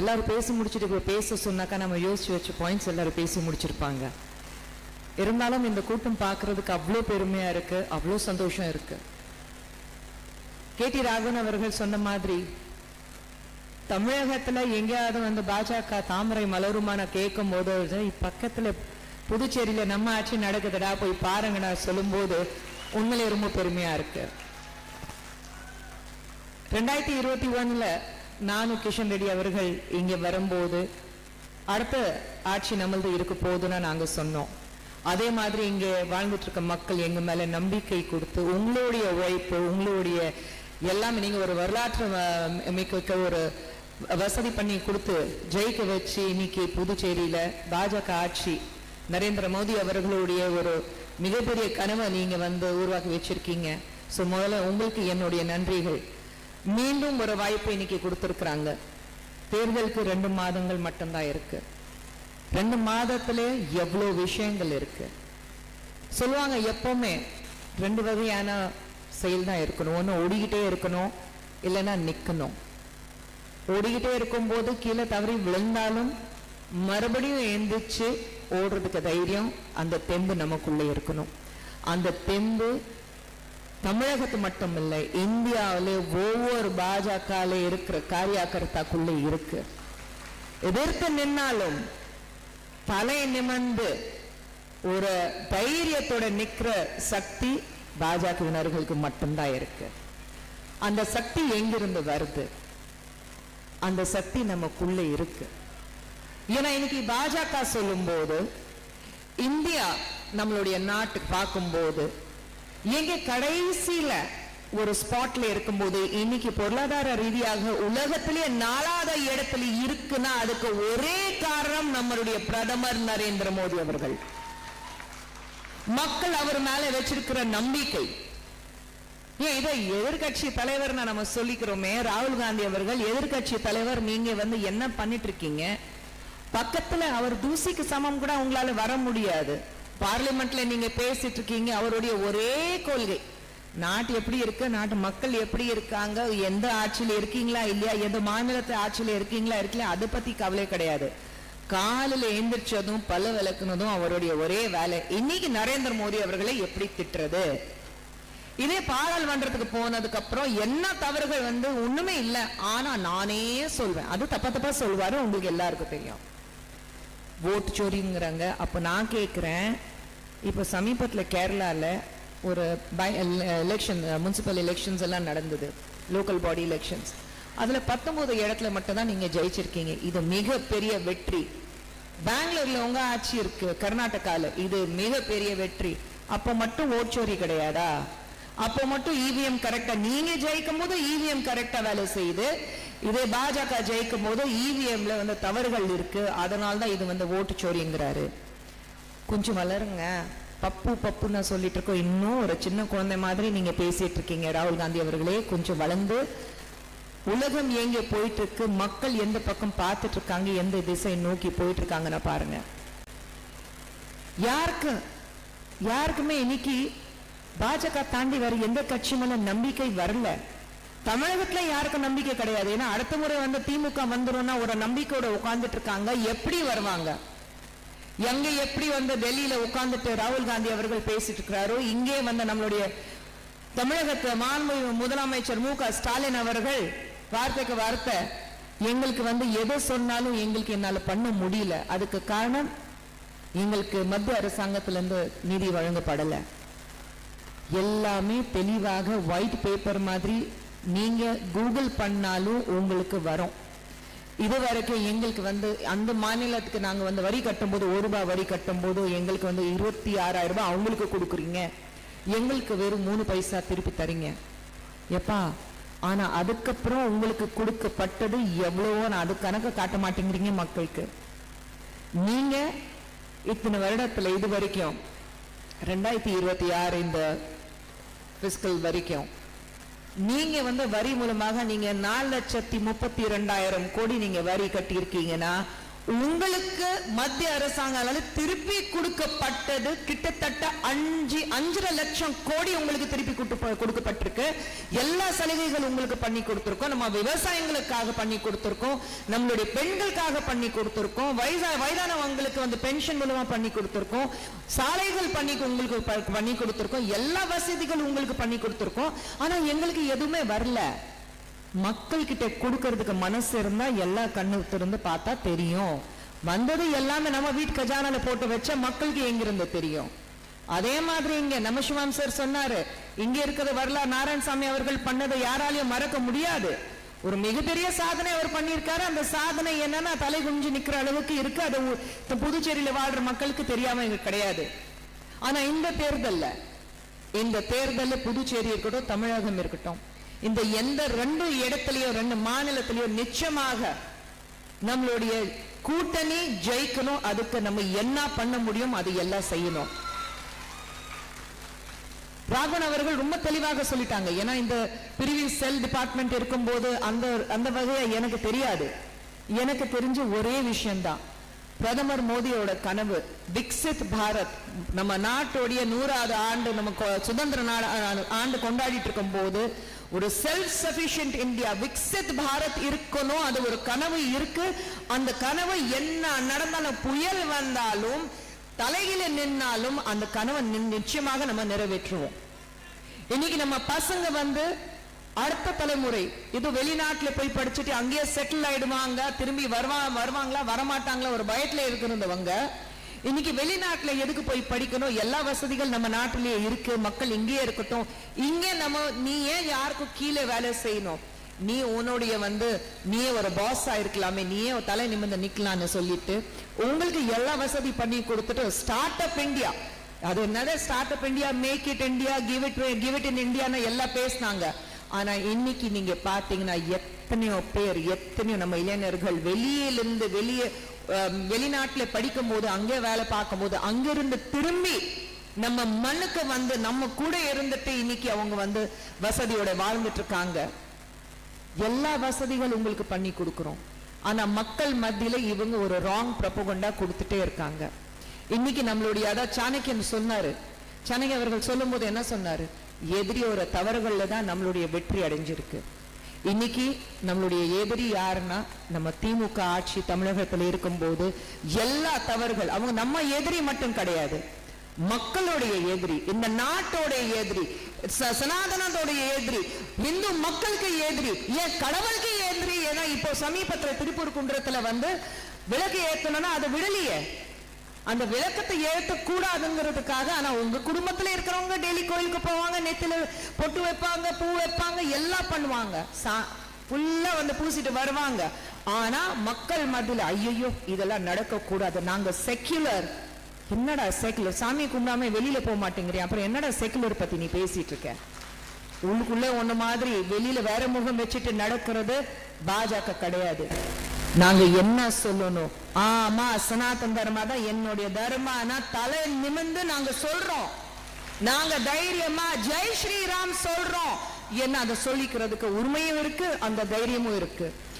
எல்லாரும் பேசி முடிச்சுட்டு இப்ப பேச சொன்னாக்கா நம்ம யோசிச்சு வச்ச பாயிண்ட்ஸ் எல்லாரும் பேசி முடிச்சிருப்பாங்க. இருந்தாலும் இந்த கூட்டம் பார்க்கறதுக்கு அவ்வளோ பெருமையா இருக்கு அவ்வளோ சந்தோஷம் இருக்கு. கே டி ராகவன் அவர்கள் சொன்ன மாதிரி தமிழகத்துல எங்கேயாவது வந்து பாஜக தாமரை மலருமான கேட்கும் போது பக்கத்துல புதுச்சேரியில நம்ம ஆட்சி நடக்குதுடா போய் பாருங்கடா சொல்லும்போது உண்மையிலே ரொம்ப பெருமையா இருக்கு. ரெண்டாயிரத்தி இருபத்தி ஒண்ணுல நானும் கிஷன் ரெட்டி அவர்கள் இங்க வரும்போது அடுத்த ஆட்சி நம்மளது இருக்க போதுன்னு நாங்க சொன்னோம். அதே மாதிரி இங்கே வாழ்ந்துட்டு இருக்க மக்கள் எங்க மேல நம்பிக்கை கொடுத்து உங்களுடைய உழைப்பு உங்களுடைய எல்லாமே நீங்க ஒரு வரலாற்று மிக்க ஒரு வசதி பண்ணி கொடுத்து ஜெயிக்க வச்சு இன்னைக்கு புதுச்சேரியில பாஜக ஆட்சி நரேந்திர மோடி அவர்களுடைய ஒரு மிகப்பெரிய கனவை நீங்க வந்து உருவாக்கி வச்சிருக்கீங்க. சோ முதல்ல உங்களுக்கு என்னுடைய நன்றிகள். மீண்டும் ஒரு வாய்ப்பு இன்னைக்கு கொடுத்திருக்கிறாங்க. தேர்தலுக்கு ரெண்டு மாதங்கள் மட்டும்தான் இருக்கு. ரெண்டு மாதத்துல எவ்வளவு விஷயங்கள் இருக்கு. சொல்லுவாங்க எப்பவுமே ரெண்டு வகையான செயல் தான் இருக்கணும். ஒன்று ஓடிக்கிட்டே இருக்கணும் இல்லைன்னா நிக்கணும். ஓடிக்கிட்டே இருக்கும்போது கீழே தவறி விழுந்தாலும் மறுபடியும் எந்திரிச்சு ஓடுறதுக்கு தைரியம் அந்த தெம்பு நமக்குள்ள இருக்கணும். அந்த தெம்பு தமிழகத்து மட்டும் இல்லை இந்தியாவிலே ஒவ்வொரு பாஜகல இருக்கிற காரியாக்கர்த்தாக்குள்ளே இருக்கு. எதிர்த்து நின்னாலும் தலை நிமிர்ந்து ஒரு தைரியத்தோட நிக்கிற சக்தி பாஜகவினர்களுக்கு மட்டும்தான் இருக்கு. அந்த சக்தி எங்கிருந்து வருது? அந்த சக்தி நமக்குள்ள இருக்கு. ஏன்னா இன்னைக்கு பாஜக சொல்லும்போது இந்தியா நம்மளுடைய நாட்டு பார்க்கும்போது எங்க கடைசியில ஒரு ஸ்பாட்ல இருக்கும்போது இன்னைக்கு பொருளாதார ரீதியாக உலகத்திலேயே நாலாவது இடத்துல இருக்குன்னா அதுக்கு ஒரே காரணம் நம்மளுடைய பிரதமர் நரேந்திர மோடி அவர்கள். மக்கள் அவர் மேல வச்சிருக்கிற நம்பிக்கை. ஏன் இதை எதிர்கட்சி தலைவர் நம்ம சொல்லிக்கிறோமே ராகுல் காந்தி அவர்கள் எதிர்கட்சி தலைவர் நீங்க வந்து என்ன பண்ணிட்டு இருக்கீங்க? பக்கத்துல அவர் தூசிக்கு சமம் கூட உங்களால வர முடியாது. பார்லிமெண்ட்ல நீங்க பேசிட்டு இருக்கீங்க அவருடைய ஒரே கொள்கை. நாட்டு எப்படி இருக்கு நாட்டு மக்கள் எப்படி இருக்காங்க எந்த ஆட்சியில இருக்கீங்களா இல்லையா எந்த மாநிலத்து ஆட்சியில இருக்கீங்களா இருக்கல அதை பத்தி கவலை கிடையாது. காலில் எந்திரிச்சதும் பல விளக்குனதும் அவருடைய ஒரே வேலை. இன்னைக்கு நரேந்திர மோடி அவர்களை எப்படி திட்டுறது? இதே பாராளுமன்றத்துக்கு போனதுக்கு அப்புறம் என்ன தவறுகள் வந்து ஒண்ணுமே இல்ல. ஆனா நானே சொல்வேன். அது தப்பா தப்பா சொல்வாரு உங்களுக்கு எல்லாருக்கும் தெரியும். ஓட்டு சோரிங்கிறாங்க அப்ப நான் கேக்குறேன் இப்போ சமீபத்துல கேரளால ஒரு பை எலெக்ஷன் முனிசிபல் எலெக்ஷன்ஸ் எல்லாம் நடந்தது. லோக்கல் பாடி எலெக்ஷன்ஸ் அதுல பத்தொன்பது இடத்துல மட்டும்தான் நீங்கள் நீங்க ஜெயிச்சிருக்கீங்க. இது மிகப்பெரிய வெற்றி. பெங்களூர்ல உங்க ஆட்சி இருக்கு கர்நாடகால. இது மிகப்பெரிய வெற்றி. அப்ப மட்டும் ஓட்சோரி கிடையாதா? அப்போ மட்டும் இவிஎம் கரெக்டா நீங்க ஜெயிக்கும் போது இவிஎம் கரெக்டா வேலை செய்யுது. இதே பாஜக ஜெயிக்கும் போது இவிஎம்ல வந்து தவறுகள் இருக்கு. அதனால தான் இது வந்து ஓட்டு சோரிங்கிறாரு கொஞ்சம் வளருங்க. பப்பு பப்புன்னு சொல்லிட்டு இருக்கோம். இன்னும் ஒரு சின்ன குழந்தை மாதிரி நீங்க பேசிட்டு இருக்கீங்க. ராகுல் காந்தி அவர்களே கொஞ்சம் வளர்ந்து உலகம் எங்க போயிட்டு இருக்கு. மக்கள் எந்த பக்கம் பார்த்துட்டு இருக்காங்க எந்த திசை நோக்கி போயிட்டு இருக்காங்கன்னு பாருங்க. யாருக்கு யாருக்குமே இன்னைக்கு பாஜக தாண்டி வேற எந்த கட்சி மேல நம்பிக்கை வரல. தமிழகத்துல யாருக்கும் நம்பிக்கை கிடையாது. ஏன்னா அடுத்த முறை வந்து திமுக வந்துரும்னா ஒரு நம்பிக்கையோட உட்கார்ந்துட்டு இருக்காங்க. எப்படி வருவாங்க? எங்க எப்படி வந்து டெல்லியில உட்கார்ந்துட்டு ராகுல் காந்தி அவர்கள் பேசிட்டு இருக்கிறாரோ இங்கே வந்து நம்மளுடைய தமிழகத்து மாண்பு முதலமைச்சர் மு க ஸ்டாலின் அவர்கள் வார்த்தைக்கு வார்த்தை எங்களுக்கு வந்து எதை சொன்னாலும் எங்களுக்கு என்னால பண்ண முடியல. அதுக்கு காரணம் எங்களுக்கு மத்திய அரசாங்கத்திலிருந்து நிதி வழங்கப்படலை. எல்லாமே தெளிவாக ஒயிட் பேப்பர் மாதிரி நீங்கள் கூகுள் பண்ணாலும் உங்களுக்கு வரும். இது வரைக்கும் எங்களுக்கு வந்து அந்த மாநிலத்துக்கு நாங்கள் வந்து வரி கட்டும்போது ஒரு ரூபாய் வரி கட்டும்போது எங்களுக்கு வந்து இருபத்தி ஆறாயிரம் ரூபாய் அவங்களுக்கு கொடுக்குறீங்க. எங்களுக்கு வெறும் மூணு பைசா திருப்பி தரீங்க. எப்பா ஆனால் அதுக்கப்புறம் உங்களுக்கு கொடுக்கப்பட்டது எவ்வளவோ நான் அது கணக்கு காட்ட மாட்டேங்கிறீங்க மக்களுக்கு. நீங்கள் இத்தனை வருடத்தில் இது வரைக்கும் ரெண்டாயிரத்தி இருபத்தி ஆறு இந்த பிஸ்கல் வரைக்கும். நீங்க வந்து வரி மூலமாக நீங்க நாலு லட்சத்தி முப்பத்தி ரெண்டாயிரம் கோடி நீங்க வரி கட்டி இருக்கீங்கன்னா உங்களுக்கு மத்திய அரசாங்கால திருப்பி கொடுக்கப்பட்டது கிட்டத்தட்ட அஞ்சு அஞ்சரை லட்சம் கோடி உங்களுக்கு திருப்பி கொடுத்து- கொடுக்கப்பட்டிருக்கு. எல்லா சலுகைகளும் உங்களுக்கு பண்ணி கொடுத்துருக்கோம். நம்ம விவசாயங்களுக்காக பண்ணி கொடுத்துருக்கோம். நம்மளுடைய பெண்களுக்காக பண்ணி கொடுத்துருக்கோம். வயசா வயதானவங்களுக்கு வந்து பென்ஷன் மூலமா பண்ணி கொடுத்துருக்கோம். சாலைகள் பண்ணி உங்களுக்கு பண்ணி கொடுத்துருக்கோம். எல்லா வசதிகளும் உங்களுக்கு பண்ணி கொடுத்துருக்கோம். ஆனா எங்களுக்கு எதுவுமே வரல. மக்கள் கிட்ட கொடுக்கறதுக்கு மனசு இருந்தா எல்லா கண்ணு திறந்து பார்த்தா தெரியும். வந்தது எல்லாமே நம்ம வீட்டு கஜானால போட்டு வச்ச மக்களுக்கு எங்கிருந்து தெரியும்? அதே மாதிரி இங்க நம்ம சிவம் சார் சொன்னாரு இங்க இருக்கிற வரலாறு நாராயணசாமி அவர்கள் பண்ணதை யாராலையும் மறக்க முடியாது. ஒரு மிகப்பெரிய சாதனை அவர் பண்ணியிருக்காரு. அந்த சாதனை என்னன்னா தலை குஞ்சு நிக்கிற அளவுக்கு இருக்கு. அது புதுச்சேரியில வாழ்ற மக்களுக்கு தெரியாம இங்க கிடையாது. ஆனா இந்த தேர்தல்ல இந்த தேர்தல்ல புதுச்சேரி இருக்கட்டும் தமிழகம் இருக்கட்டும் இந்த எந்த ரெண்டு இடத்துலயோ ரெண்டு மாநிலத்திலயோ நிச்சயமாக நம்மளுடைய கூட்டணி ஜெயிக்கணும். அதுக்கு நம்ம என்ன பண்ண முடியும் அது எல்லாம் செய்யணும். ராகவன் அவர்கள் ரொம்ப தெளிவாக சொல்லிட்டாங்க. ஏன்னா இந்த பிரிவி செல் டிபார்ட்மெண்ட் இருக்கும்போது அந்த அந்த வகையா எனக்கு தெரியாது. எனக்கு தெரிஞ்ச ஒரே விஷயம்தான். பிரதமர் மோடியோட கனவு விக்சித் பாரத் நம்ம நாட்டுடைய நூறாவது ஆண்டு நம்ம சுதந்திர நாடு ஆண்டு கொண்டாடிட்டு இருக்கும் போது ஒரு self sufficient India Viksit Bharat இருக்கணும் அது ஒரு கனவு இருக்கு. அந்த கனவு என்ன நடந்தாலும் புயல் வந்தாலும் தலையில நின்னாலும் அந்த கனவை நிச்சயமாக நம்ம நிறைவேற்றுவோம். இன்னைக்கு நம்ம பசங்க வந்து அடுத்த தலைமுறை இது வெளிநாட்டுல போய் படிச்சுட்டு அங்கேயே செட்டில் ஆயிடுவாங்க திரும்பி வருவா வருவாங்களா வரமாட்டாங்களா ஒரு பயத்துல இருக்கிறவங்க. இன்னைக்கு வெளிநாட்டுல எதுக்கு போய் படிக்கணும்? எல்லா வசதிகள் நம்ம நாட்டிலேயே இருக்கு மக்கள் இங்கேயே இருக்கட்டும். இங்கே நம்ம நீ ஏன் யாருக்கும் கீழே வேலை செய்யணும்? நீ உன்னுடைய வந்து நீயே ஒரு பாஸ் இருக்கலாமே நீயே தலை நிமிர்ந்து நிக்கலாம்னு சொல்லிட்டு உங்களுக்கு எல்லா வசதி பண்ணி கொடுத்துட்டு ஸ்டார்ட் அப் இந்தியா அது என்னது? Start up India make it India give it give it in இந்தியான்னு எல்லாம் பேசினாங்க. ஆனா இன்னைக்கு நீங்க பார்த்தீங்கன்னா எத்தனையோ பேர் எத்தனையோ நம்ம இளைஞர்கள் வெளியிலிருந்து வெளியே வெளிநாட்டில் வெளிநாட்டுல படிக்கும் போது அங்கே வேலை பார்க்கும் போது அங்கிருந்து திரும்பி நம்ம மண்ணுக்கு வந்து நம்ம கூட இருந்துட்டு இன்னைக்கு அவங்க வந்து வசதியோட வாழ்ந்துட்டு இருக்காங்க. எல்லா வசதிகள் உங்களுக்கு பண்ணி கொடுக்குறோம். ஆனா மக்கள் மத்தியில இவங்க ஒரு ராங் ப்ரப்போகண்டா கொடுத்துட்டே இருக்காங்க. இன்னைக்கு நம்மளுடைய அதான் சாணக்கியன் சொன்னாரு. சாணக்கிய அவர்கள் சொல்லும்போது என்ன சொன்னாரு? எதிரியோட தவறுகளில் தான் நம்மளுடைய வெற்றி அடைஞ்சிருக்கு. இன்னைக்கு நம்மளுடைய எதிரி யாருன்னா நம்ம திமுக ஆட்சி தமிழகத்துல இருக்கும்போது எல்லா தவறுகள் அவங்க நம்ம எதிரி மட்டும் கிடையாது. மக்களுடைய எதிரி இந்த நாட்டோடைய எதிரி ச- சனாதனத்தோடைய எதிரி இந்து மக்களுக்கு எதிரி ஏன் கடவுளுக்கு எதிரி? ஏன்னா இப்போ சமீபத்துல திருப்பூர் குன்றத்துல வந்து விளக்கு ஏற்றணும்னா அதை விடலையே. அந்த விளக்கத்தை ஏத்த கூடாதுங்கிறதுக்காக ஆனா உங்க குடும்பத்துல இருக்கிறவங்க டெய்லி கோயிலுக்கு போவாங்க நெத்தில பொட்டு வைப்பாங்க பூ வைப்பாங்க எல்லாம் பண்ணுவாங்க. ஃபுல்லா வந்து பூசிட்டு வருவாங்க. ஆனா மக்கள் மத்தியில் ஐயோ இதெல்லாம் நடக்க கூடாது நாங்க செக்யுலர் என்னடா செக்குலர் சாமி கும்பிடாம வெளியில போக மாட்டேங்கிறியா? அப்புறம் என்னடா செக்குலர் பத்தி நீ பேசிட்டு இருக்க? உள்ளுக்குள்ளே ஒண்ணு மாதிரி வெளியில வேற முகம் வச்சுட்டு நடக்கிறது பாஜக கிடையாது. நாங்க என்ன சொல்லணும்? ஆமா சனாதன் தர்மா தான் என்னுடைய தர்மானா தலை நிமிர்ந்து நாங்க சொல்றோம். நாங்க தைரியமா ஜெய் ஸ்ரீராம் சொல்றோம். என்ன அதை சொல்லிக்கிறதுக்கு உரிமையும் இருக்கு அந்த தைரியமும் இருக்கு.